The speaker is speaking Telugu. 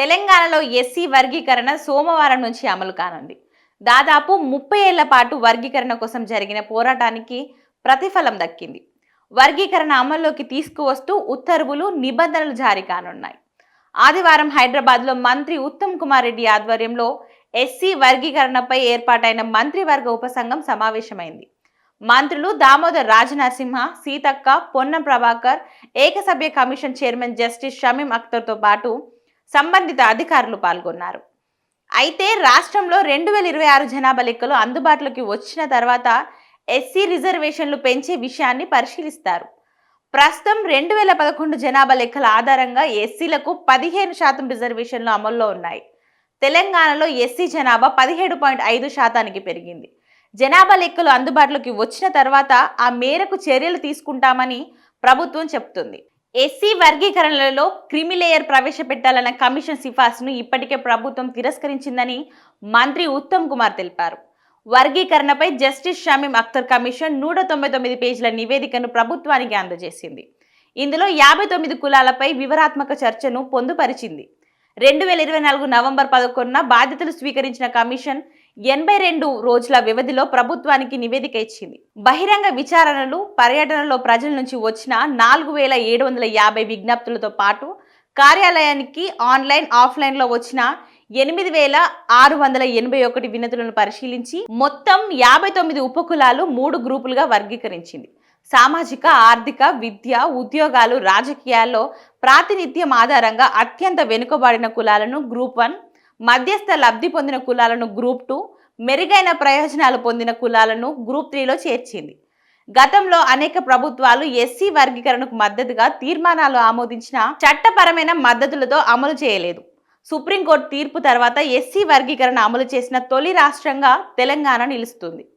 తెలంగాణలో ఎస్సీ వర్గీకరణ సోమవారం నుంచి అమలు కానుంది. దాదాపు ముప్పై ఏళ్ళ పాటు వర్గీకరణ కోసం జరిగిన పోరాటానికి ప్రతిఫలం దక్కింది. వర్గీకరణ అమల్లోకి తీసుకువస్తూ ఉత్తర్వులు నిబంధనలు జారీ కానున్నాయి. ఆదివారం హైదరాబాద్లో మంత్రి ఉత్తమ్ కుమార్ రెడ్డి ఆధ్వర్యంలో ఎస్సీ వర్గీకరణపై ఏర్పాటైన మంత్రివర్గ ఉపసంఘం సమావేశమైంది. మంత్రులు దామోదర్ రాజనరసింహ సీతక్క పొన్నం ప్రభాకర్ ఏకసభ్య కమిషన్ చైర్మన్ జస్టిస్ షమీం అఖ్తర్తో పాటు సంబంధిత అధికారులు పాల్గొన్నారు. అయితే రాష్ట్రంలో రెండు వేల ఇరవై ఆరు జనాభా లెక్కలు అందుబాటులోకి వచ్చిన తర్వాత ఎస్సీ రిజర్వేషన్లు పెంచే విషయాన్ని పరిశీలిస్తారు. ప్రస్తుతం రెండు వేల పదకొండు జనాభా లెక్కల ఆధారంగా ఎస్సీలకు పదిహేను శాతం రిజర్వేషన్లు అమల్లో ఉన్నాయి. తెలంగాణలో ఎస్సీ జనాభా పదిహేడు పాయింట్ ఐదు శాతానికి పెరిగింది. జనాభా లెక్కలు అందుబాటులోకి వచ్చిన తర్వాత ఆ మేరకు చర్యలు తీసుకుంటామని ప్రభుత్వం చెప్తుంది. ఎస్సీ వర్గీకరణలలో క్రిమిలేయర్ ప్రవేశపెట్టాలన్న కమిషన్ సిఫార్సును ఇప్పటికే ప్రభుత్వం తిరస్కరించిందని మంత్రి ఉత్తమ్ కుమార్ తెలిపారు. వర్గీకరణపై జస్టిస్ షమీం అఖ్తర్ కమిషన్ నూట తొంభై తొమ్మిది పేజీల నివేదికను ప్రభుత్వానికి అందజేసింది. ఇందులో యాభై తొమ్మిది కులాలపై వివరాత్మక చర్చను పొందుపరిచింది. రెండు వేల ఇరవై నాలుగు నవంబర్ పదకొండున బాధ్యతలు స్వీకరించిన కమిషన్ ఎనభై రెండు రోజుల వ్యవధిలో ప్రభుత్వానికి నివేదిక ఇచ్చింది. బహిరంగ విచారణలు పర్యటనలో ప్రజల నుంచి వచ్చిన నాలుగు వేల ఏడు వందల యాభై విజ్ఞప్తులతో పాటు కార్యాలయానికి ఆన్లైన్ ఆఫ్లైన్లో వచ్చిన ఎనిమిది వేల ఆరు వందల ఎనభై ఒకటి వినతులను పరిశీలించి మొత్తం యాభై తొమ్మిది ఉపకులాలు మూడు గ్రూపులుగా వర్గీకరించింది. సామాజిక ఆర్థిక విద్య ఉద్యోగాలు రాజకీయాల్లో ప్రాతినిధ్యం ఆధారంగా అత్యంత వెనుకబడిన కులాలను గ్రూప్ వన్ మధ్యస్థ లబ్ధి పొందిన కులాలను గ్రూప్ టూ మెరుగైన ప్రయోజనాలు పొందిన కులాలను గ్రూప్ త్రీలో చేర్చింది. గతంలో అనేక ప్రభుత్వాలు ఎస్సీ వర్గీకరణకు మద్దతుగా తీర్మానాలు ఆమోదించిన చట్టపరమైన మద్దతులతో అమలు చేయలేదు. సుప్రీంకోర్టు తీర్పు తర్వాత ఎస్సీ వర్గీకరణ అమలు చేసిన తొలి రాష్ట్రంగా తెలంగాణ నిలుస్తుంది.